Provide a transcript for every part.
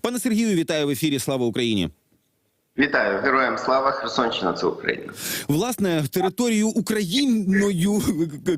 Пане Сергію, вітаю в ефірі. Слава Україні. Вітаю героям слава Херсонщина. Це Україна. Власне, територію Україною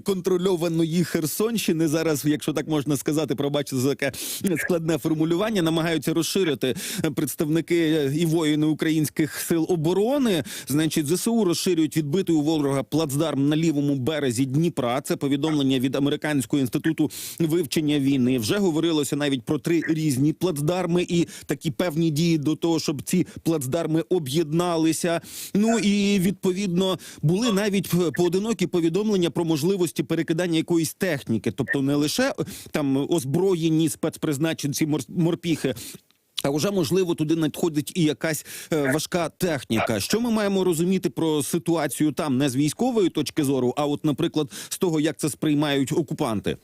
контрольованої Херсонщини зараз, якщо так можна сказати, пробачте за таке складне формулювання, намагаються розширити представники і воїни українських сил оборони. Значить, ЗСУ розширюють відбитий у ворога плацдарм на лівому березі Дніпра. Це повідомлення від американського інституту вивчення війни. Вже говорилося навіть про три різні плацдарми і такі певні дії до того, щоб ці плацдарми об'єдналися. Ну і відповідно були навіть поодинокі повідомлення про можливості перекидання якоїсь техніки, тобто не лише там озброєні спецпризначенці мор- морпіхи. А вже можливо туди надходить і якась е, важка техніка. Що ми маємо розуміти про ситуацію там не з військової точки зору, а от, наприклад, з того, як це сприймають окупанти.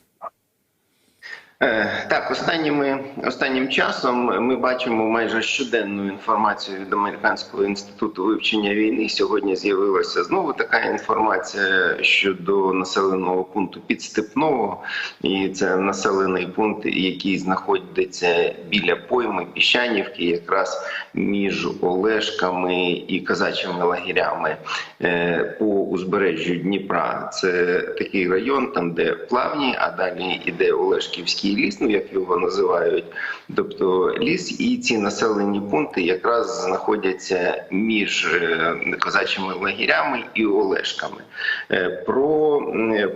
Е, Так, останніми останнім часом ми бачимо майже щоденну інформацію від американського інституту вивчення війни. Сьогодні з'явилася знову така інформація щодо населеного пункту Підстепного, і це населений пункт, який знаходиться біля пойми Піщанівки, якраз між Олешками і казачими лагерями е, по узбережжю Дніпра. Це такий район, там де плавні, а далі іде Олешківський ліс, ну як його називають. Тобто ліс і ці населені пункти якраз знаходяться між е, козачими лагерями і Олешками. Е, Про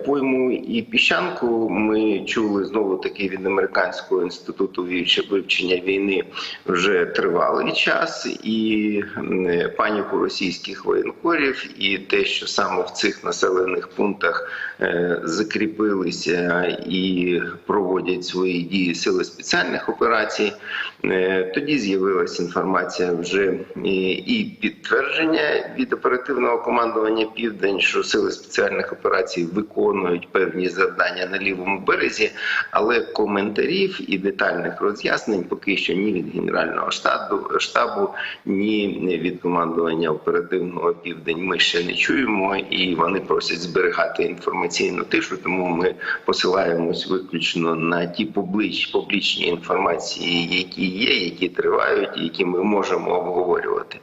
пойму і піщанку ми чули знову таки від американського інституту вивчення війни вже тривалий час, і паніку російських воєнкорів, і те, що саме в цих населених пунктах закріпилися і проводять свої дії сили спеціальних операцій. Е, Тоді з'явилася інформація вже і, підтвердження від оперативного командування Південь, що сили спеціальних операцій виконують певні завдання на лівому березі, але коментарів і детальних роз'яснень поки що ні від генерального штабу штабу, ні від командування оперативного південь ми ще не чуємо, і вони просять зберігати інформаційну тишу. Тому ми посилаємось виключно на ті публіч, публічні інформації, які є, які тривають, які ми можемо обговорювати.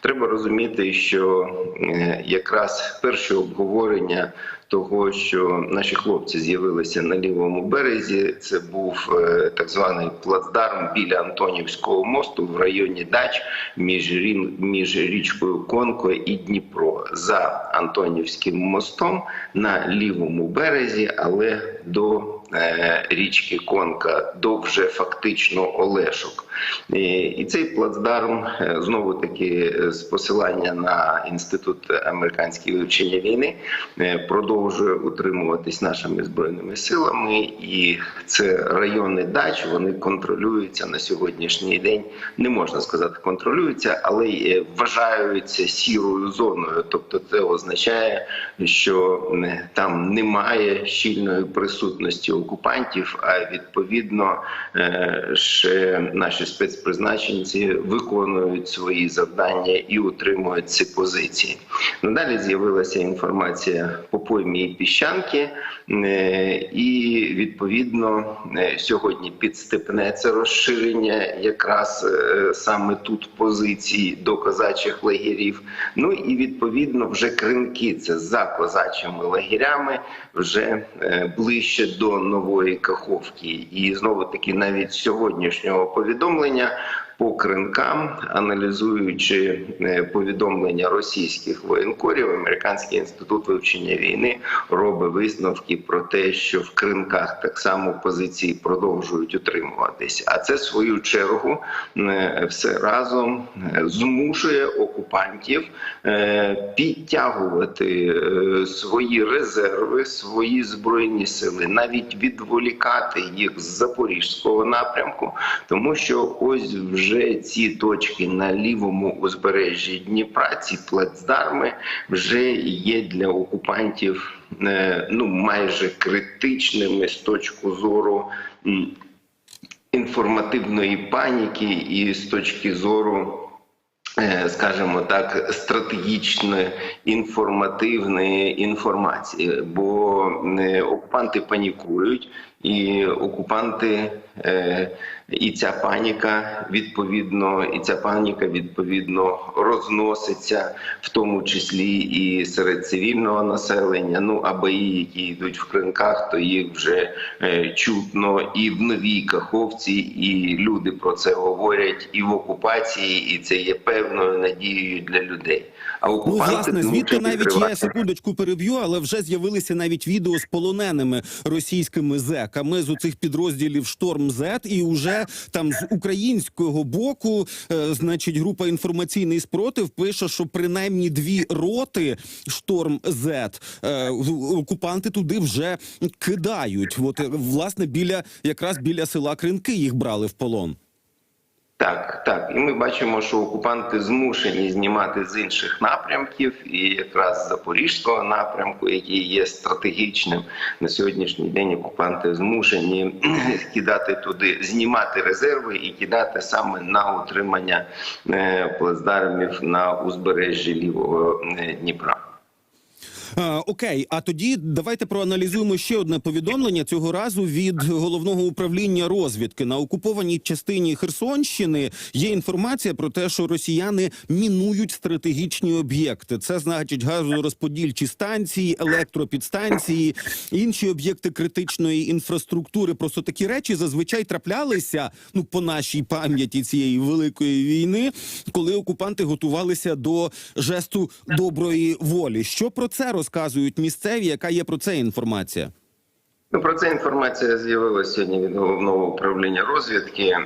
Треба розуміти, що е, якраз перше обговорення того, що наші хлопці з'явилися на лівому березі, це був е, так званий плацдарм біля Антонівського мосту в районі Дач між між річкою Конко і Дніпро. За Антонівським мостом на лівому березі, але до річки Конка, до вже фактично Олешок. І, цей плацдарм е, знову таки е, з посилання на інститут американського вивчення війни е, продовжує утримуватись нашими збройними силами, і це райони дач. Вони контролюються на сьогоднішній день. Не можна сказати, контролюються, але е, вважаються сірою зоною. Тобто, це означає, що е, там немає щільної присутності окупантів, а відповідно е, ще наші спецпризначенці виконують свої завдання і утримують ці позиції. Надалі з'явилася інформація по поймі піщанки, е, і відповідно е, сьогодні підстепне це розширення якраз саме тут позицій до козачих лагерів. Ну і відповідно вже кринки це за козачими лагерями, вже ближче до нової каховки. І знову таки навіть сьогоднішнього повідомлення. По кринкам, аналізуючи е, повідомлення російських воєнкорів, американський інститут вивчення війни робить висновки про те, що в кринках так само позиції продовжують утримуватись. А це в свою чергу е, все разом е, змушує окупантів підтягувати свої резерви, свої збройні сили, навіть відволікати їх з запорізького напрямку, тому що ось вже ці точки на лівому узбережжі Дніпра, ці плацдарми вже є для окупантів е, ну майже критичними з точки зору. Інформативної паніки і з точки зору е, скажімо так, стратегічної інформативної інформації, бо е, окупанти панікують і окупанти, е, і ця паніка відповідно, і ця паніка відповідно розноситься, в тому числі і серед цивільного населення. Ну а бої, які йдуть в кринках, то їх вже е, чутно і в новій каховці, і люди про це говорять і в окупації, і це є певною надією для людей. А Ну, власне, звідти навіть я секундочку переб'ю, але вже з'явилися навіть відео з полоненими російськими зеками з оцих підрозділів Шторм Зет, і вже там з українського боку, е, значить, група інформаційний спротив пише, що принаймні дві роти Шторм Зет е, окупанти туди вже кидають. От е, власне біля якраз біля села Кринки їх брали в полон. Так, так, і ми бачимо, що окупанти змушені знімати з інших напрямків, і якраз запорізького напрямку, який є стратегічним на сьогоднішній день. Окупанти змушені кидати туди, знімати резерви і кидати саме на утримання е, плацдармів на узбережжі лівого е, Дніпра. А, окей, а тоді давайте проаналізуємо ще одне повідомлення цього разу від головного управління розвідки на окупованій частині Херсонщини. Є інформація про те, що росіяни мінують стратегічні об'єкти. Це значить газорозподільчі станції, електропідстанції, інші об'єкти критичної інфраструктури. Просто такі речі зазвичай траплялися ну по нашій пам'яті цієї великої війни, коли окупанти готувалися до жесту доброї волі. Що про це розказують місцеві? Яка є про це інформація? Ну, про це інформація з'явилася сьогодні від головного управління розвідки.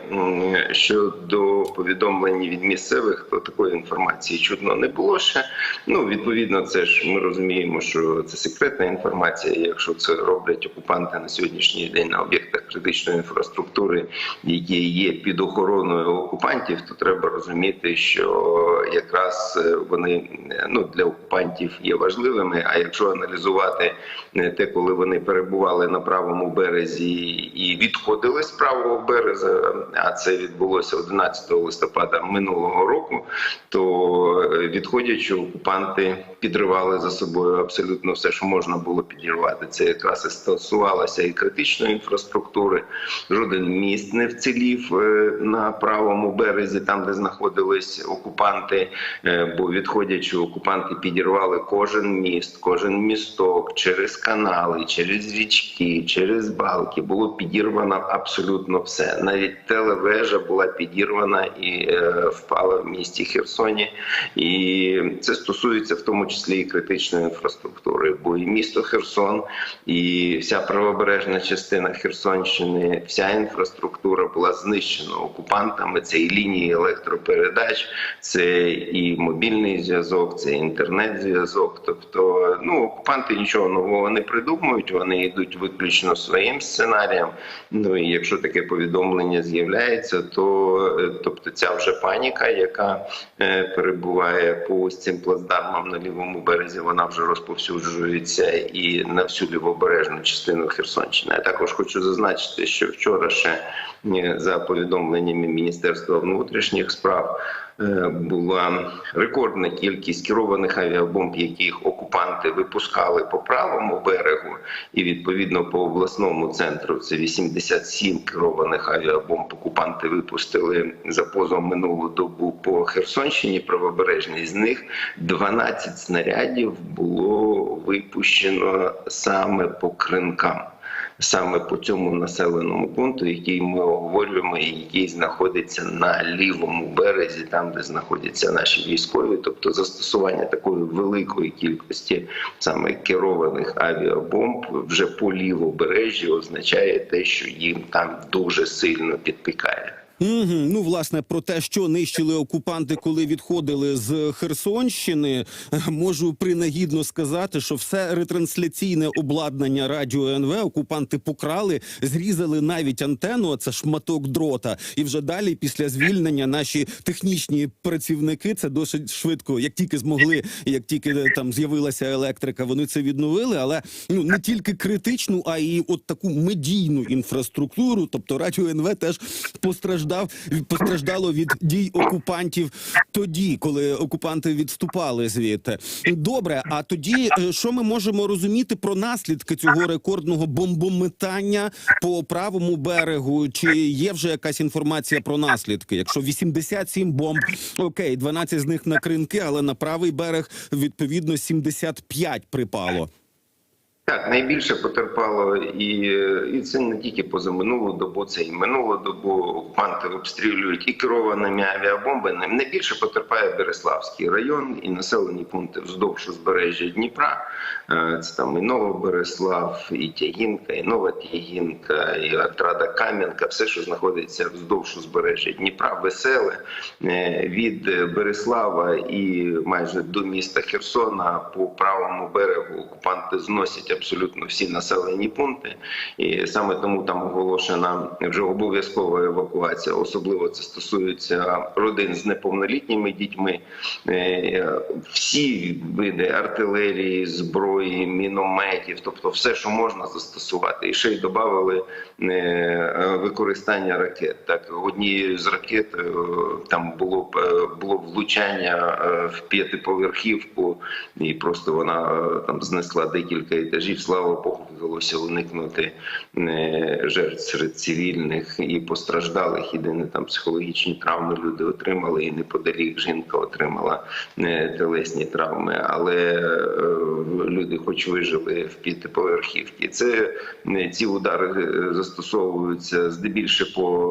Щодо повідомлень від місцевих, то такої інформації чутно не було ще. Ну, відповідно, це ж ми розуміємо, що це секретна інформація. Якщо це роблять окупанти на сьогоднішній день на об'єктах критичної інфраструктури, які є під охороною окупантів, то треба розуміти, що якраз е, вони ну для окупантів є важливими. А якщо аналізувати е, те, коли вони перебували на правому березі і відходили з правого береза, а це відбулося 11 листопада минулого року, то е, відходячи, окупанти підривали за собою абсолютно все, що можна було підірвати. Це якраз і стосувалося і критичної інфраструктури. Жоден міст не вцілів е, на правому березі, там де знаходились окупанти. е, Бо відходячи, окупанти підірвали кожен міст, кожен місток через канали, через річки, через балки. Було підірвано абсолютно все. Навіть телевежа була підірвана і е, впала в місті Херсоні. І це стосується в тому числі і критичної інфраструктури. Бо і місто Херсон, і вся правобережна частина Херсонщини, вся інфраструктура була знищена окупантами. Це і лінії електропередач, це і мобільний зв'язок, це інтернет-зв'язок. Тобто, ну окупанти нічого нового не придумують. Вони йдуть виключно своїм сценарієм. Ну і якщо таке повідомлення з'являється, то е, тобто ця вже паніка, яка е, перебуває по цим плацдармам на лівому березі, вона вже розповсюджується і на всю лівобережну частину Херсонщини. Я також хочу зазначити, що вчора ще за повідомленнями Міністерства внутрішніх справ. е, Була рекордна кількість керованих авіабомб, яких окупанти випускали по правому берегу, і відповідно по обласному центру це 87 керованих авіабомб. Окупанти випустили за позов минулу добу по Херсонщині правобережній. З них 12 снарядів було випущено саме по кринкам. Саме по цьому населеному пункту, який ми оговорюємо, і який знаходиться на лівому березі, там де знаходяться наші військові, тобто застосування такої великої кількості саме керованих авіабомб вже по лівобережжі означає те, що їм там дуже сильно підпікає. Угу. Ну, власне, про те, що нищили окупанти, коли відходили з Херсонщини, можу принагідно сказати, що все ретрансляційне обладнання радіо НВ окупанти покрали, зрізали навіть антенну, а це шматок дрота. І вже далі, після звільнення, наші технічні працівники це досить швидко, як тільки змогли, як тільки е, там з'явилася електрика, вони це відновили. Але ну не тільки критичну, а й от таку медійну інфраструктуру. Тобто радіо НВ теж постраждало постраждав постраждало від дій окупантів тоді, коли окупанти відступали звідти. Добре, а тоді е, що ми можемо розуміти про наслідки цього рекордного бомбометання по правому берегу? Чи є вже якась інформація про наслідки? Якщо 87 бомб, окей, 12 з них на кринки, але на правий берег відповідно 75 припало. Так, найбільше потерпало і, і це не тільки поза минулу добу, це і минулу добу окупанти обстрілюють і керованими авіабомбами. Найбільше потерпає Береславський район і населені пункти вздовж узбережжя Дніпра. Е, Це там і Новобереслав, і Тягінка, і Нова Тягінка, і Отрада Кам'янка, все, що знаходиться вздовж узбережжя Дніпра, веселе Е, від Береслава і майже до міста Херсона по правому берегу окупанти зносять абсолютно всі населені пункти, і саме тому там оголошена вже обов'язкова евакуація. Особливо це стосується родин з неповнолітніми дітьми. Е, Всі види артилерії, зброї, мінометів, тобто все, що можна застосувати, і ще й додали використання ракет. Так однією з ракет е, там було е, було влучання е, в п'ятиповерхівку, і просто вона е, там знесла декілька етажів. Слава Богу, вдалося уникнути е, жертв серед цивільних і постраждалих. Єдине там психологічні травми люди отримали, і неподалік жінка отримала е, телесні травми. Але е, люди, хоч вижили в п'ятиповерхівці. Це ці удари застосовуються здебільше по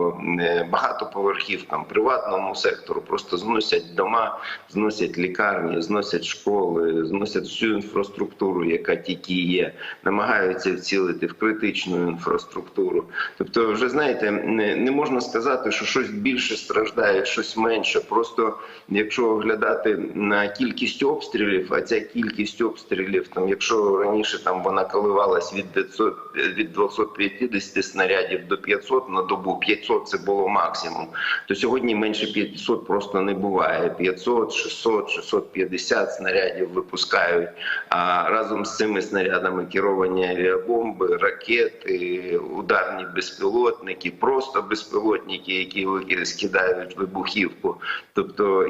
багатоповерхівкам, приватному сектору. Просто зносять дома, зносять лікарні, зносять школи, зносять всю інфраструктуру, яка тільки є, намагаються вцілити в критичну інфраструктуру. Тобто, вже знаєте, не, не можна сказати, що щось більше страждає, щось менше. Просто якщо оглядати на кількість обстрілів, а ця кількість обстрілів, там, якщо раніше там вона коливалась від 500, від 250 снарядів до 500 на добу, 500 це було максимум, то сьогодні менше 500 просто не буває. 500, 600, 650 снарядів випускають. А разом з цими снарядами керовані авіабомби, ракети, ударні безпілотники, просто безпілотники, які скидають вибухівку. Тобто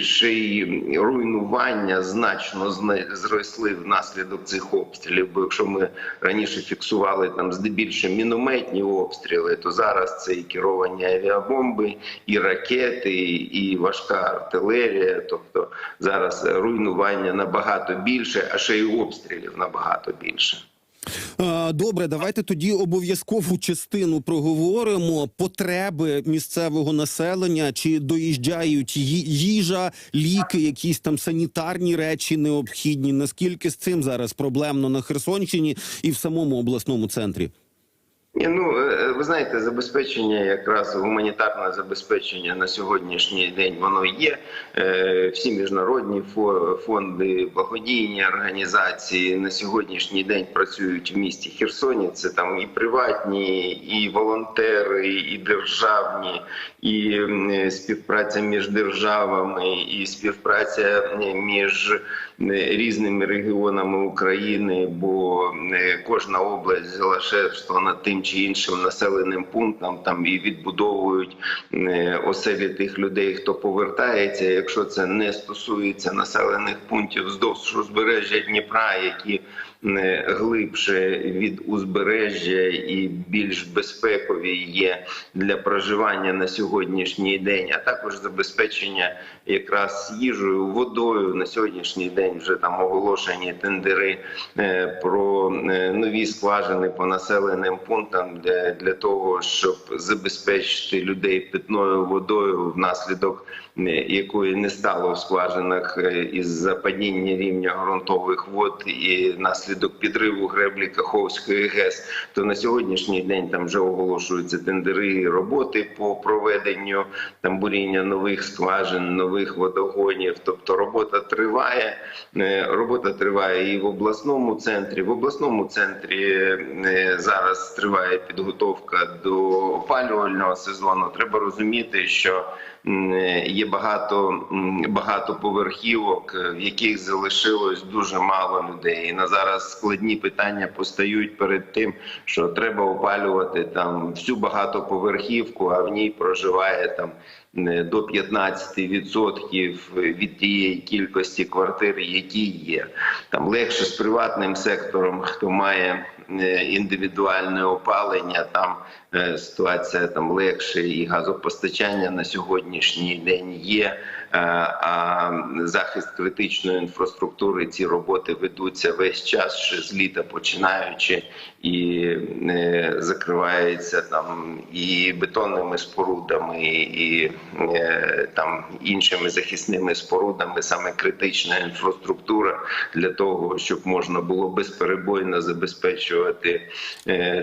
ще й руйнування значно зросли внаслідок цих обстрілів. Бо якщо ми раніше фіксували там здебільшого мінометні обстріли, то зараз це і керовані авіабомби, і ракети, і важка артилерія. Тобто зараз руйнування набагато більше, а ще й обстрілів набагато більше. Добре, давайте тоді обов'язкову частину проговоримо. Потреби місцевого населення чи доїжджають їжа, ліки, якісь там санітарні речі необхідні. Наскільки з цим зараз проблемно на Херсонщині і в самому обласному центрі? Ну е, ви знаєте, забезпечення, якраз гуманітарне забезпечення на сьогоднішній день воно є. Е, Всі міжнародні фо- фонди, благодійні організації на сьогоднішній день працюють в місті Херсоні. Це там і приватні, і волонтери, і державні, і е, співпраця між державами, і співпраця е, між е, різними регіонами України, бо е, кожна область взяла шефство над тим чи іншим населеним пунктом, там і відбудовують е, оселі тих людей, хто повертається. Якщо це не стосується населених пунктів вздовж узбережжя Дніпра, які глибше від узбережжя і більш безпекові є для проживання на сьогоднішній день, а також забезпечення якраз їжею, водою. На сьогоднішній день вже там оголошені тендери е, про е, нові скважини по населеним пунктам для, для того, щоб забезпечити людей питною водою внаслідок якої не стало в скважинах е, із-за падіння рівня ґрунтових вод і наслідок підриву греблі Каховської ГЕС, то на сьогоднішній день там вже оголошуються тендери і роботи по проведенню там буріння нових скважин, нових водогонів. Тобто робота триває. Е, Робота триває і в обласному центрі. В обласному центрі е, зараз триває підготовка до опалювального сезону. Треба розуміти, що е, є багато багато поверхівок, е, в яких залишилось дуже мало людей. І на зараз складні питання постають перед тим, що треба опалювати там всю багатоповерхівку, а в ній проживає там до 15% від тієї кількості квартир, які є. Там легше з приватним сектором, хто має е, індивідуальне опалення, там е, ситуація там легше, і газопостачання на сьогоднішній день є. Е, А захист критичної інфраструктури ці роботи ведуться весь час, ще з літа починаючи, і е, закривається там і бетонними спорудами, і е, там іншими захисними спорудами, саме критична інфраструктура для того, щоб можна було безперебойно забезпечувати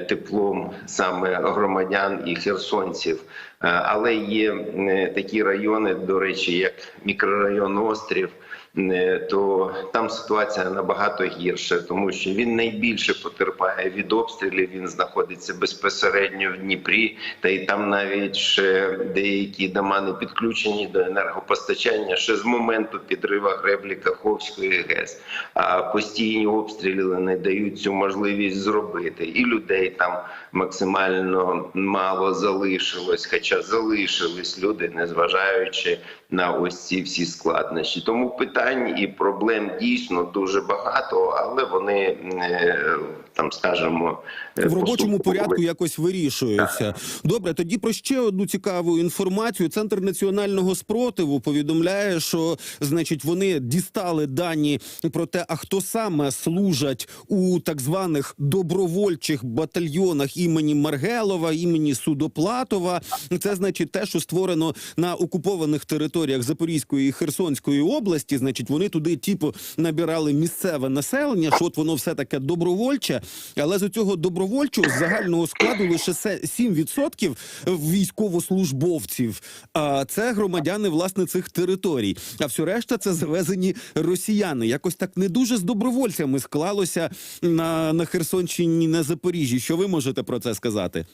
теплом саме громадян і херсонців. Е, Але є е, такі райони, до речі, як мікрорайон Острів. е, То там ситуація набагато гірша, тому що він найбільше потерпає від обстрілів. Він знаходиться безпосередньо в Дніпрі, та й там навіть ще деякі дома не підключені до енергопостачання ще з моменту підрива греблі Каховської ГЕС. А постійні обстріли не дають цю можливість зробити. І людей там максимально мало залишилось, хоча залишились люди, незважаючи на ось ці всі складнощі. Тому питань і проблем дійсно дуже багато, але вони е, там, скажімо, е, в робочому порядку якось вирішуються. Добре, тоді про ще одну цікаву інформацію. Центр національного спротиву повідомляє, що значить вони дістали дані про те, а хто саме служать у так званих добровольчих батальйонах імені Маргелова, імені Судоплатова. Це значить те, що створено на окупованих територіях Запорізької і Херсонської області. Значить, вони туди, типу, набирали місцеве населення, що от воно все таке добровольче. Але з цього добровольчого загального складу лише се- 7% військовослужбовців. А це громадяни власне цих територій. А все решта це завезені росіяни. Якось так не дуже з добровольцями склалося на, на Херсонщині, на Запоріжжі. Що ви можете про це сказати?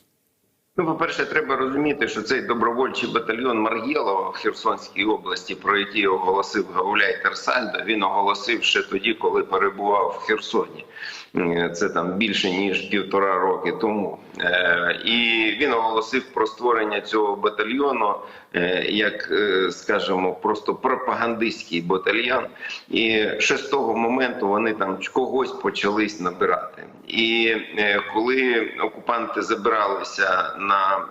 Ну, по-перше, треба розуміти, що цей добровольчий батальйон Мар'єлова в Херсонській області, про який оголосив Гауляй Терсальдо, він оголосив ще тоді, коли перебував в Херсоні. Е, Це там більше ніж півтора роки тому. Е, І він оголосив про створення цього батальйону е, як, скажімо, просто пропагандистський батальйон. І ще з того моменту вони там когось почались набирати. І коли окупанти забиралися на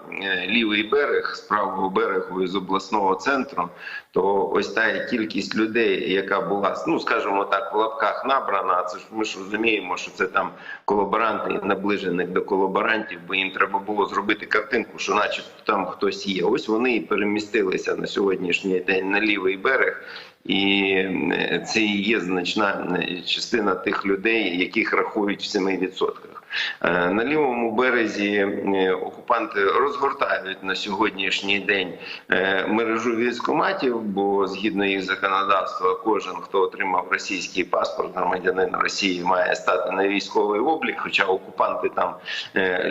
лівий берег з правого берегу із обласного центру, то ось та кількість людей, яка була, ну скажімо так, в лапках набрана, це ж ми ж розуміємо, що це там колаборанти наближених до колаборантів, бо їм треба було зробити картинку, що начебто там хтось є. Ось вони і перемістилися на сьогоднішній день на лівий берег. І це і є значна частина тих людей, яких рахують в 7%. Е, На лівому березі е, окупанти розгортають на сьогоднішній день е, мережу військоматів, бо згідно їх законодавства, кожен, хто отримав російський паспорт, громадянин Росії, має стати на військовий облік. Хоча окупанти там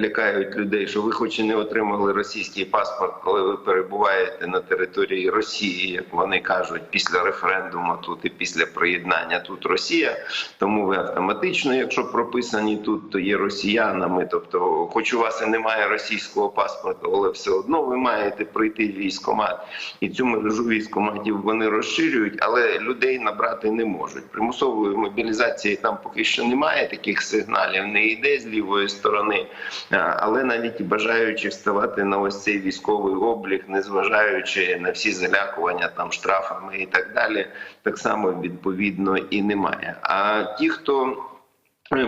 лякають людей, що ви, хоч і не отримали російський паспорт, коли ви перебуваєте на території Росії, як вони кажуть, після референдуму тут і після приєднання тут Росія. Тому ви автоматично, якщо прописані тут, то є росіянами. Тобто, хоч у вас і немає російського паспорту, але все одно ви маєте прийти в військкомат. І цю мережу військкоматів вони розширюють, але людей набрати не можуть. Примусової мобілізації там поки що немає таких сигналів, не йде з лівої сторони. Але навіть бажаючи вставати на ось цей військовий облік, незважаючи на всі залякування там штрафами і так далі, так само відповідно і немає. А ті, хто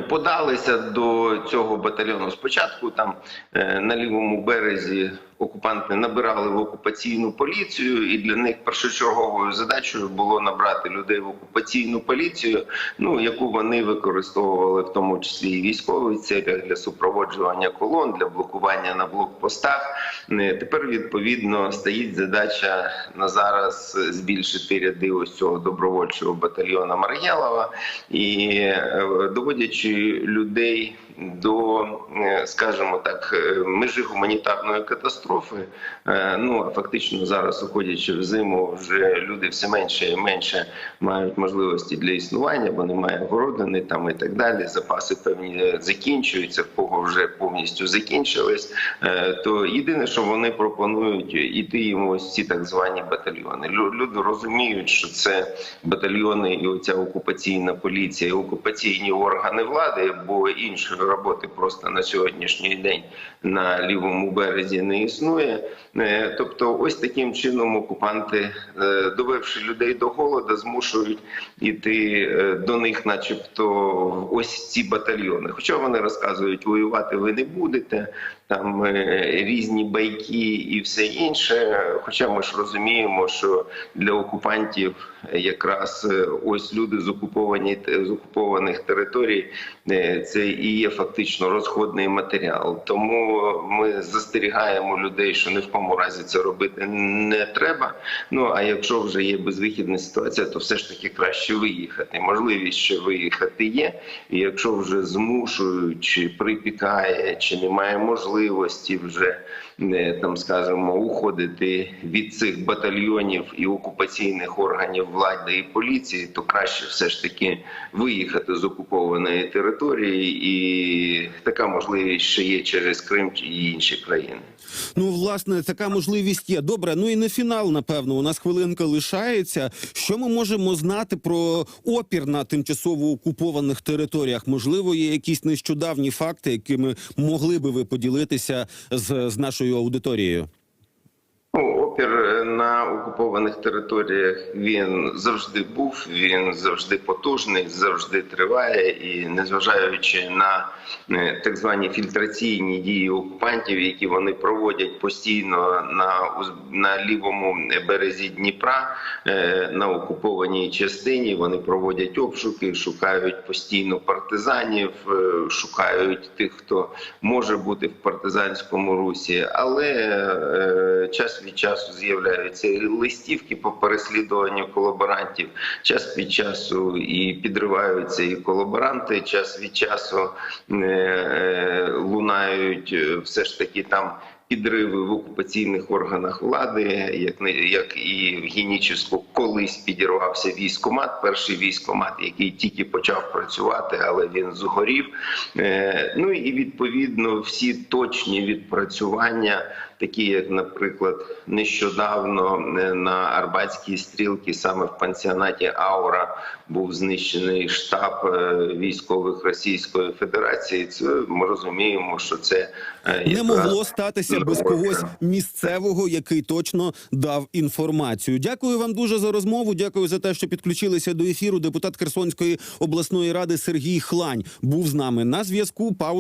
подалися до цього батальйону. Спочатку там е, на лівому березі окупанти набирали в окупаційну поліцію, і для них першочерговою задачею було набрати людей в окупаційну поліцію, ну яку вони використовували в тому числі і військових цілях для супроводжування колон, для блокування на блокпостах. Е, Тепер відповідно стоїть задача на зараз збільшити ряди ось цього добровольчого батальйона Мар'єлова і е, доводячи людей до, е, скажімо так, е, межі гуманітарної катастрофи. Е, Ну а фактично зараз, уходячи в зиму, вже люди все менше і менше мають можливості для існування, бо немає городини там і так далі. Запаси певні закінчуються, в кого вже повністю закінчились. То єдине, що вони пропонують, іти їм ось ці так звані батальйони. Люди розуміють, що це батальйони і оця окупаційна поліція, і окупаційні органи влади, бо іншої роботи просто на сьогоднішній день на лівому березі не існує. Е, Тобто, ось таким чином окупанти, е, довевши людей до голода, змушують іти е, до них, начебто, ось ці батальйони. Хоча вони розказують, воювати ви не будете, там е, різні байки і все інше. Хоча ми ж розуміємо, що для окупантів якраз е, ось люди з окуповані з окупованих територій, е, це і є фактично розходний матеріал. Тому ми застерігаємо людей, що ні в кому разі це робити не треба. Ну а якщо вже є безвихідна ситуація, то все ж таки краще виїхати. Можливість ще виїхати є. І якщо вже змушують, чи припікає, чи немає можливості вже е, там, скажімо, уходити від цих батальйонів і окупаційних органів влади і поліції, то краще все ж таки виїхати з окупованої території, і така можливість ще є через Крим і інші країни. Ну, власне, така можливість є. Добре, ну і не фінал, напевно. У нас хвилинка лишається. Що ми можемо знати про опір на тимчасово окупованих територіях? Можливо, є якісь нещодавні факти, якими могли би ви поділитися з, з нашою аудиторією? Опір на окупованих територіях. Він завжди був, він завжди потужний, завжди триває, і незважаючи на е, так звані фільтраційні дії окупантів, які вони проводять постійно на на лівому березі Дніпра, е, на окупованій частині, вони проводять обшуки, шукають постійно партизанів, е, шукають тих, хто може бути в партизанському русі, але е, час від часу з'являються і листівки по переслідуванню колаборантів. Час від часу і підриваються і колаборанти. Час від часу е, е, лунають е, все ж таки там. Підриви в окупаційних органах влади, як не як і в Генічеську колись підірвався військомат, перший військомат, який тільки почав працювати, але він згорів. Ну і відповідно всі точні відпрацювання, такі як, наприклад, нещодавно е, на Арбатській стрілці, саме в пансіонаті Аура, був знищений штаб е, військових Російської Федерації. Це ми розуміємо, що це е, Не могло статися без когось місцевого, який точно дав інформацію. Дякую вам дуже за розмову. Дякую за те, що підключилися до ефіру. Депутат Херсонської обласної ради Сергій Хлань був з нами на зв'язку.